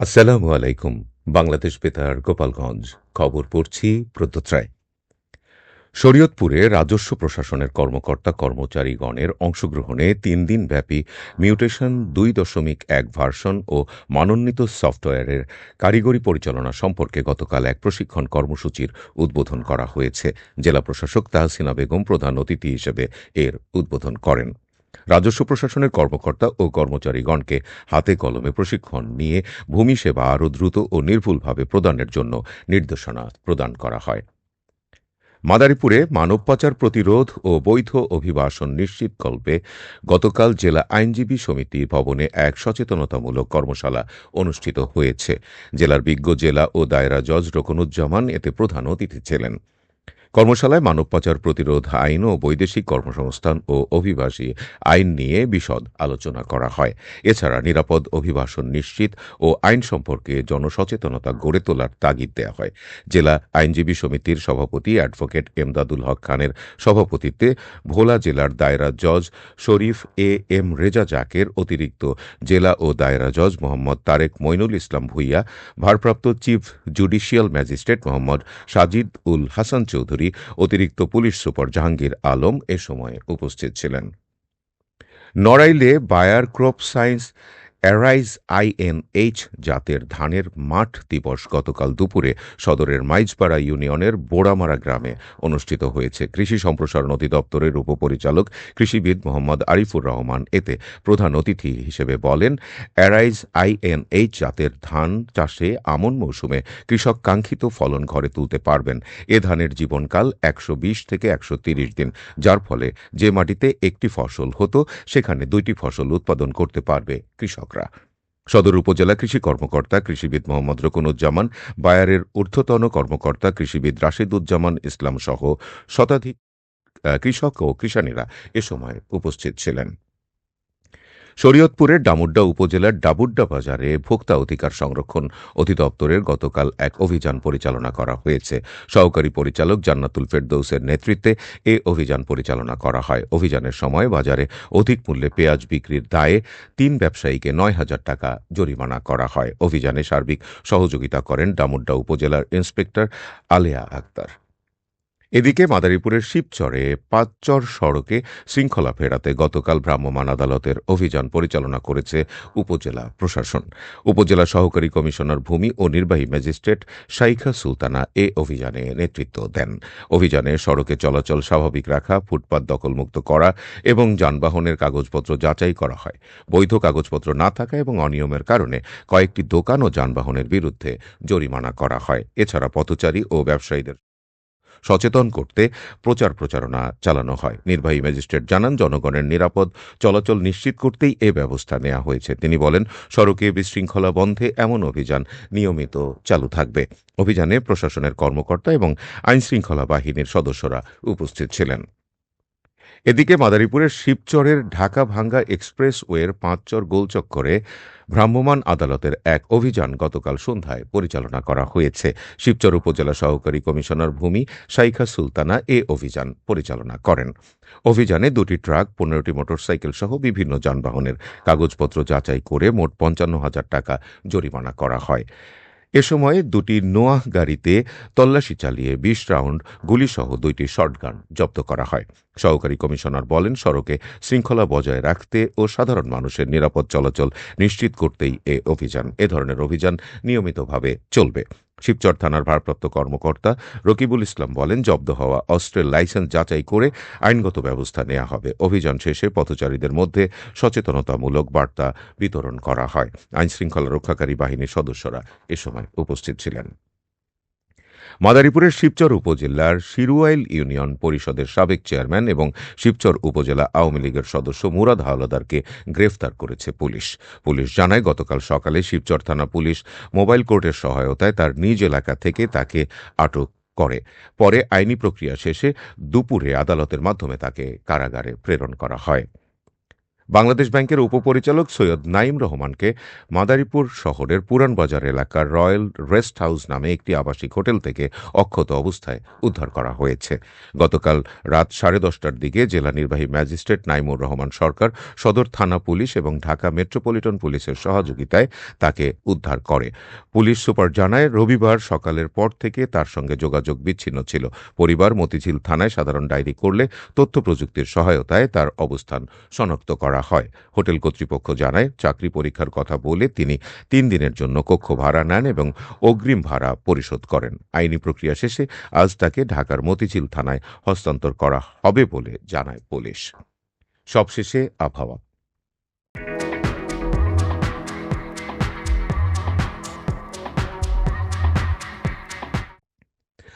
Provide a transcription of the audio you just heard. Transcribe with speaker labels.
Speaker 1: আসসালামু আলাইকুম, বাংলাদেশ বেতার, গোপালগঞ্জ। খবর পড়ছি প্রদ্যত্রায় শরীয়তপুরে রাজস্ব প্রশাসনের কর্মকর্তা কর্মচারীগণের অংশগ্রহণে তিন দিন ব্যাপী মিউটেশন দুই দশমিক এক ভার্সন ও মানোন্বিত সফটওয়্যারের কারিগরি পরিচালনা সম্পর্কে গতকাল এক প্রশিক্ষণ কর্মসূচির উদ্বোধন করা হয়েছে। জেলা প্রশাসক তাহসিনা বেগম প্রধান অতিথি হিসেবে এর উদ্বোধন করেন। রাজস্ব প্রশাসনের কর্মকর্তা ও কর্মচারীগণকে হাতে কলমে প্রশিক্ষণ নিয়ে ভূমি সেবা আরও দ্রুত ও নির্ভুলভাবে প্রদানের জন্য নির্দেশনা প্রদান করা হয়। মাদারীপুরে মানব পাচার প্রতিরোধ ও বৈধ অভিবাসন নিশ্চিতকল্পে গতকাল জেলা আইনজীবী সমিতি ভবনে এক সচেতনতামূলক কর্মশালা অনুষ্ঠিত হয়েছে। জেলার বিজ্ঞ জেলা ও দায়রা জজ রকনুজ্জামান এতে প্রধান অতিথি ছিলেন। কর্মশালায় মানব পাচার প্রতিরোধ আইন ও বৈদেশিক কর্মসংস্থান ও অভিবাসী আইন নিয়ে বিশদ আলোচনা করা হয়। এছাড়া নিরাপদ অভিবাসন নিশ্চিত ও আইন সম্পর্কে জনসচেতনতা গড়ে তোলার তাগিদ দেওয়া হয়। জেলা আইনজীবী সমিতির সভাপতি অ্যাডভোকেট এমদাদুল হক খানের সভাপতিত্বে ভোলা জেলার দায়রা জজ শরীফ এ এম রেজা জাকের অতিরিক্ত জেলা ও দায়রা জজ মোহাম্মদ তারেক মইনুল ইসলাম ভুইয়া, ভারপ্রাপ্ত chief judicial magistrate Mohammad Sajid Ul Hasan Chowdhury অতিরিক্ত পুলিশ সুপার জাহাঙ্গীর আলম এ সময় উপস্থিত ছিলেন। নড়াইলে Bayer crop science Arize INH জাতের ধানের মাঠ দিবস গতকাল দুপুরে সদরের মাইজপাড়া ইউনিয়নের বোড়ামারা গ্রামে অনুষ্ঠিত হয়েছে। কৃষি সম্প্রসারণ অধিদপ্তরের উপপরিচালক কৃষিবিদ মোহাম্মদ আরিফুর রহমান এতে প্রধান অতিথি হিসেবে বলেন অ্যারাইজ আইএনএইচ জাতের ধান চাষে আমন মৌসুমে কৃষক কাঙ্ক্ষিত ফলন ঘরে তুলতে পারবেন। এ ধানের জীবনকাল একশো বিশ থেকে একশো দিন, যার ফলে যে মাটিতে একটি ফসল হতো, সেখানে দুইটি ফসল উৎপাদন করতে পারবে কৃষক। কৃষকরা। সদর উপজেলা কৃষি কর্মকর্তা কৃষিবিদ মোহাম্মদ রকুনুজ্জামান, বায়ারের ঊর্ধ্বতন কর্মকর্তা কৃষিবিদ রাশেদুজ্জামান ইসলাম সহ শতাধিক কৃষক ও কৃষানীরা এ সময় উপস্থিত ছিলেন। শরীয়তপুরের ডামুড্ডা উপজেলার ডাবুড্ডা বাজারে ভোক্তা অধিকার সংরক্ষণ অধিদপ্তরের গতকাল এক অভিযান পরিচালনা করা হয়েছে। সহকারী পরিচালক জান্নাতুল ফেরদৌসের নেতৃত্বে এ অভিযান পরিচালনা করা হয়। অভিযানের সময় বাজারে অধিক মূল্যে পেঁয়াজ বিক্রির দায়ে তিন ব্যবসায়ীকে নয় হাজার টাকা জরিমানা করা হয়। অভিযানে সার্বিক সহযোগিতা করেন ডামুড্ডা উপজেলার ইন্সপেক্টর আলেয়া আক্তার এদিকে মাদারীপুরের শিবচরে পাঁচচর সড়কে শৃঙ্খলা ফেরাতে গতকাল ভ্রাম্যমাণ আদালতের অভিযান পরিচালনা করেছে উপজেলা প্রশাসন। উপজেলা সহকারী কমিশনার ভূমি ও নির্বাহী ম্যাজিস্ট্রেট শাইখা সুলতানা এ অভিযানে নেতৃত্ব দেন। অভিযানে সড়কে চলাচল স্বাভাবিক রাখা, ফুটপাত দখলমুক্ত করা এবং যানবাহনের কাগজপত্র যাচাই করা হয়। বৈধ কাগজপত্র না থাকা এবং অনিয়মের কারণে কয়েকটি দোকান ও যানবাহনের বিরুদ্ধে জরিমানা করা হয়। এছাড়া পথচারী ও ব্যবসায়ীদের সচেতন করতে প্রচার প্রচারণা চালানো হয়। নির্বাহী ম্যাজিস্ট্রেট জানান, জনগণের নিরাপদ চলাচল নিশ্চিত করতেই এ ব্যবস্থা নেওয়া হয়েছে। তিনি বলেন, সড়কে বিশৃঙ্খলা বন্ধে এমন অভিযান নিয়মিত চালু থাকবে। অভিযানে প্রশাসনের কর্মকর্তা এবং আইনশৃঙ্খলা বাহিনীর সদস্যরা উপস্থিত ছিলেন। এদিকে মাদারীপুরের শিবচরের ঢাকা ভাঙ্গা এক্সপ্রেসওয়ের পাঁচচর গোলচক্করে ভ্রাম্যমাণ আদালতের এক অভিযান গতকাল সন্ধ্যায় পরিচালনা করা হয়েছে। শিবচর উপজেলা সহকারী কমিশনার ভূমি শাইখা সুলতানা এ অভিযান পরিচালনা করেন। অভিযানে দুটি ট্রাক, পনেরোটি মোটরসাইকেল সহ বিভিন্ন যানবাহনের কাগজপত্র যাচাই করে মোট পঞ্চান্ন হাজার টাকা জরিমানা করা হয়। এ সময় দুটি নোয়াহ গাড়িতে তল্লাশি চালিয়ে বিশ রাউন্ড গুলিসহ দুইটি শর্টগান জব্দ করা হয়। সহকারী কমিশনার বলেন, সড়কে শৃঙ্খলা বজায় রাখতে ও সাধারণ মানুষের নিরাপদ চলাচল নিশ্চিত করতেই এ অভিযান, এ ধরনের অভিযান নিয়মিতভাবে চলবে। শিবচর থানার ভারপ্রাপ্ত কর্মকর্তা রকিবুল ইসলাম বলেন, জব্দ হওয়া অস্ত্রের লাইসেন্স যাচাই করে আইনগত ব্যবস্থা নেওয়া হবে। অভিযান শেষে পথচারীদের মধ্যে সচেতনতামূলক বার্তা বিতরণ করা হয়। আইনশৃঙ্খলা রক্ষাকারী বাহিনীর সদস্যরা এ সময় উপস্থিত ছিলেন। মাদারীপুরের শিবচর উপজেলার শিরুয়াইল ইউনিয়ন পরিষদের সাবেক চেয়ারম্যান এবং শিবচর উপজেলা আওয়ামী লীগের সদস্য মুরাদ হাওলাদারকে গ্রেফতার করেছে পুলিশ। পুলিশ জানায়, গতকাল সকালে শিবচর থানা পুলিশ মোবাইল কোর্টের সহায়তায় তার নিজ এলাকা থেকে তাকে আটক করে। পরে আইনি প্রক্রিয়া শেষে দুপুরে আদালতের মাধ্যমে তাকে কারাগারে প্রেরণ করা হয়। বাংলাদেশ ব্যাংকের উপপরিচালক সৈয়দ নাইম রহমানকে মাদারীপুর শহরের পুরান বাজার এলাকার রয়্যাল রেস্ট হাউস নামে একটি আবাসিক হোটেল থেকে অক্ষত অবস্থায় উদ্ধার করা হয়েছে। গতকাল রাত সাড়ে দশটার দিকে জেলা নির্বাহী ম্যাজিস্ট্রেট নাইমুর রহমান সরকার সদর থানা পুলিশ এবং ঢাকা মেট্রোপলিটন পুলিশের সহযোগিতায় তাকে উদ্ধার করে। পুলিশ সুপার জানায়, রবিবার সকালের পর থেকে তার সঙ্গে যোগাযোগ বিচ্ছিন্ন ছিল। পরিবার মতিঝিল থানায় সাধারণ ডায়েরি করলে তথ্য প্রযুক্তির সহায়তায় তার অবস্থান শনাক্ত করা হয়। হোটেল কর্তৃপক্ষ জানায়, চাকরি পরীক্ষার কথা বলে তিনি তিন দিনের জন্য কক্ষ ভাড়া নেন এবং অগ্রিম ভাড়া পরিশোধ করেন। আইনি প্রক্রিয়া শেষে আজ তাকে ঢাকার মতিঝিল থানায় হস্তান্তর করা হবে বলে জানায় পুলিশ। সবশেষে আবহাওয়া।